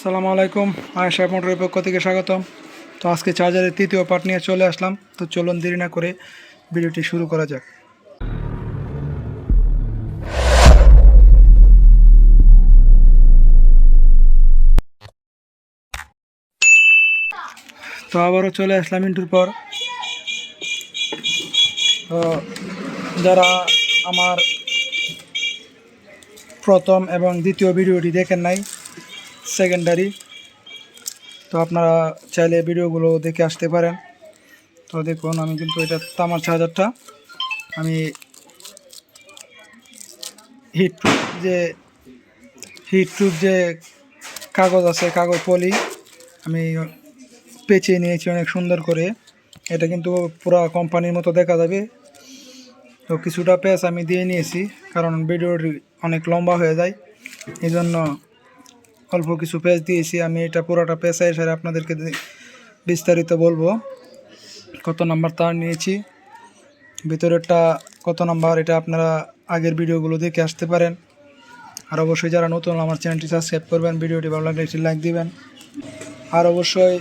আসসালামু আলাইকুম আয়েশা মোটরের পক্ষ থেকে স্বাগতম। তো আজকে চার্জারের তৃতীয় পার্ট নিয়ে চলে আসলাম। তো চলুন দেরি না করে ভিডিওটি শুরু করা যাক। তো আবারও চলে আসলাম ইন্টুর পর। তো যারা আমার প্রথম এবং দ্বিতীয় ভিডিওটি দেখেন নাই সেকেন্ডারি তো আপনারা চাইলে ভিডিওগুলো দেখে আসতে পারেন। তো দেখুন, আমি কিন্তু এটা তামার চার্জারটা আমি হিট যে হিট প্রুফ যে কাগজ আছে, কাগজ পলি, আমি পেঁচিয়ে নিয়েছি অনেক সুন্দর করে। এটা কিন্তু পুরো কোম্পানির মতো দেখা যাবে। তো কিছুটা পেঁচ আমি দিয়ে নিয়েছি, কারণ ভিডিওটি অনেক লম্বা হয়ে যায়। এই জন্য অল্প কিছু পেজ দিয়েছি, আমি এটা পুরোটা পেঁচা এসে আপনাদেরকে বিস্তারিত বলব। কত নাম্বার তার নিয়েছি, ভিতরেরটা কত নাম্বার এটা আপনারা আগের ভিডিওগুলো দেখে আসতে পারেন। আর অবশ্যই যারা নতুন, আমার চ্যানেলটি সাবস্ক্রাইব করবেন, ভিডিওটি ভালো লাগলে একটি লাইক দিবেন। আর অবশ্যই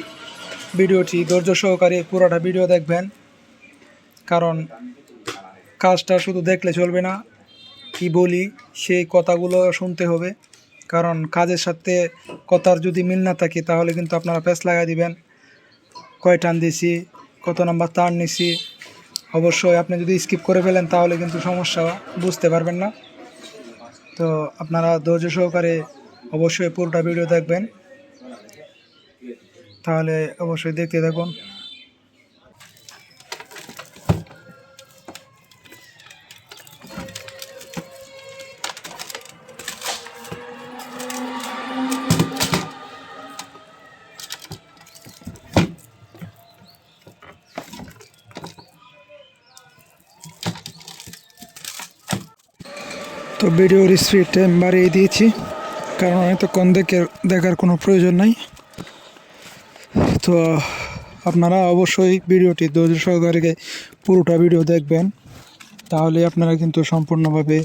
ভিডিওটি ধৈর্য সহকারে পুরোটা ভিডিও দেখবেন, কারণ কাজটা শুধু দেখলে চলবে না, কি বলি, সেই কথাগুলো শুনতে হবে। কারণ কাজের সাথে কথার যদি মিল না থাকে, তাহলে কিন্তু আপনারা প্যাচ লাগাই দিবেন। কয় টান দিছি, কত নাম্বার তার নিছি, অবশ্যই আপনি যদি স্কিপ করে ফেলেন, তাহলে কিন্তু সমস্যা, বুঝতে পারবেন না। তো আপনারা ধৈর্য সহকারে অবশ্যই পুরোটা ভিডিও দেখবেন। তাহলে অবশ্যই দেখতে থাকুন। তো ভিডিওর স্পিড টাইম বাড়িয়ে দিয়েছি, কারণ এতক্ষণ দেখে দেখার কোনো প্রয়োজন নাই। তো, আপনারা অবশ্যই ভিডিওটি ধৈর্য সহকারে পুরোটা ভিডিও দেখবেন, তাহলে আপনারা কিন্তু সম্পূর্ণভাবে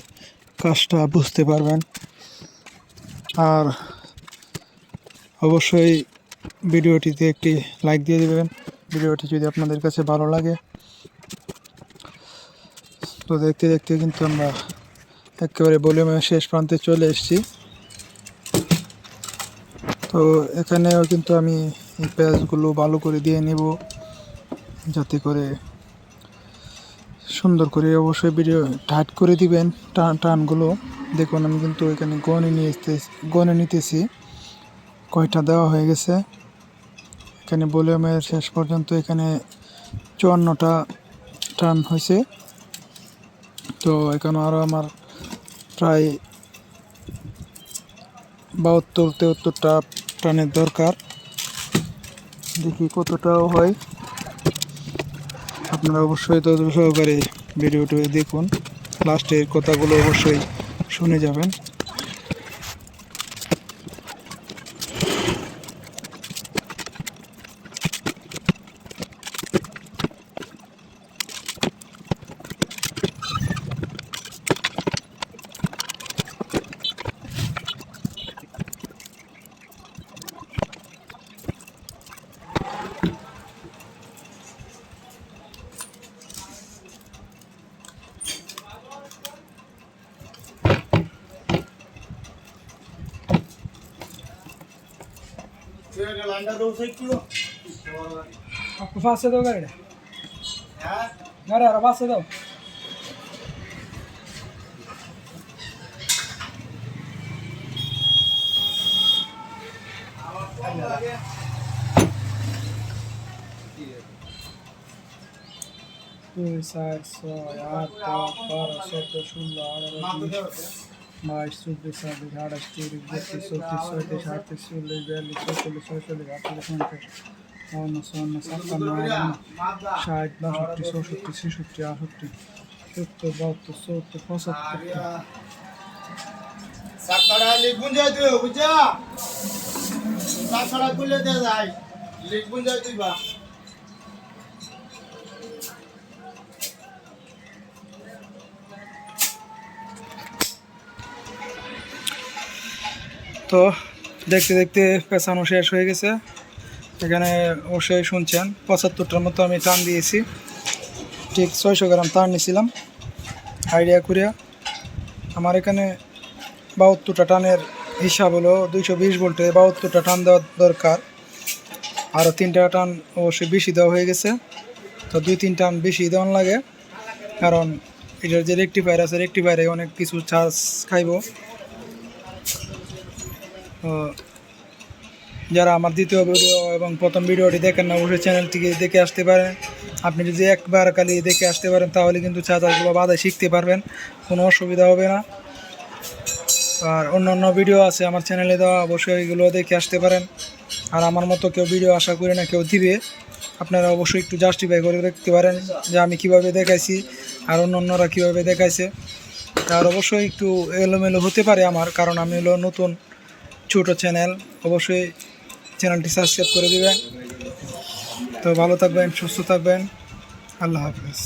কাজটা বুঝতে পারবেন। আর অবশ্যই ভিডিওটিতে একটি লাইক দিয়ে দেবেন, ভিডিওটি যদি আপনাদের কাছে ভালো লাগে। তো দেখতে দেখতে কিন্তু আমরা একেবারে ভলিউমের শেষ প্রান্তে চলে এসেছি। তো এখানেও কিন্তু আমি পেঁয়াজগুলো ভালো করে দিয়ে নেব, যাতে করে সুন্দর করে অবশ্যই ভিডিও টাইট করে দিবেন টান টানগুলো। দেখুন, আমি কিন্তু এখানে গনে নিয়ে গনে নিতেছি। কয়টা দেওয়া হয়ে গেছে। এখানে ভলিউমের শেষ পর্যন্ত এখানে চুয়ান্নটা টান হয়েছে। তো এখানে আরও আমার প্রায় বাহাত্তর তেহাত্তরটা টানের দরকার। দেখি কতটাও হয়। আপনারা অবশ্যই তত সহকারে ভিডিওটি দেখুন। লাস্টের কথাগুলো অবশ্যই শুনে যাবেন। পাশে দাও গাড়িটা গাড়ি আরও পাশে দাও দুই চার ছয় আট বারো চোদ্দ ষোলো আঠারো বাইশ চব্বিশ ছাব্বিশ আঠাশ, তিরিশ, বত্রিশ চৌত্রিশ ছয়ত্রিশ, আটত্রিশ, চল্লিশ, বিয়াল্লিশ চৌচল্লিশ ছয়চল্লিশ, আটচল্লিশ, উনত্রিশ বাউন্ন চুয়ান্ন, ছাপ্পান্ন, আটান্ন, ষাট, বাষট্টি, চৌষট্টি, ছেষট্টি আষট্টি সত্তর, বাহাত্তর, চৌত্তর, পঁচাত্তর। সাকারা খুলে দে যাই লিখুন যাই। তুই বা তো দেখতে দেখতে পেছানো শেষ হয়ে গেছে। এখানে অবশ্যই শুনছেন, পঁচাত্তরটার মতো আমি টান দিয়েছি। ঠিক ছয়শো গ্রাম টান নিয়েছিলাম। আইডিয়া করিয়া আমার এখানে বাহাত্তরটা টানের হিসাব হলো দুইশো বিশ ভোল্টে বাহাত্তরটা টান দেওয়া দরকার। আরও তিনটা টান অবশ্যই বেশি দেওয়া হয়ে গেছে। তো দুই, তিন টান বেশি দেওয়ান লাগে। কারণ এটার যে রেক্টিফায়ার আছে রেক্টিফায়ারে অনেক কিছু চার্জ খাইব। যারা আমার দ্বিতীয় ভিডিও এবং প্রথম ভিডিওটি দেখেন না, অবশ্যই চ্যানেলটিকে দেখে আসতে পারেন। আপনি যদি একবার খালি দেখে আসতে পারেন, তাহলে কিন্তু চার্জারগুলো বাধায় শিখতে পারবেন, কোনো অসুবিধা হবে না। আর অন্য অন্য ভিডিও আছে আমার চ্যানেলে দেওয়া, অবশ্যই এগুলো দেখে আসতে পারেন। আর আমার মতো কেউ ভিডিও আশা করি না, কেউ দিবে। আপনারা অবশ্যই একটু জাস্টিফাই করে দেখতে পারেন যে আমি কীভাবে দেখাইছি আর অন্য অন্যরা কীভাবে দেখাইছে। আর অবশ্যই একটু এলোমেলো হতে পারে আমার, কারণ আমি হলো নতুন ছোটো চ্যানেল অবশ্যই চ্যানেলটি সাবস্ক্রাইব করে দেবেন। তো ভালো থাকবেন সুস্থ থাকবেন। আল্লাহ হাফিজ।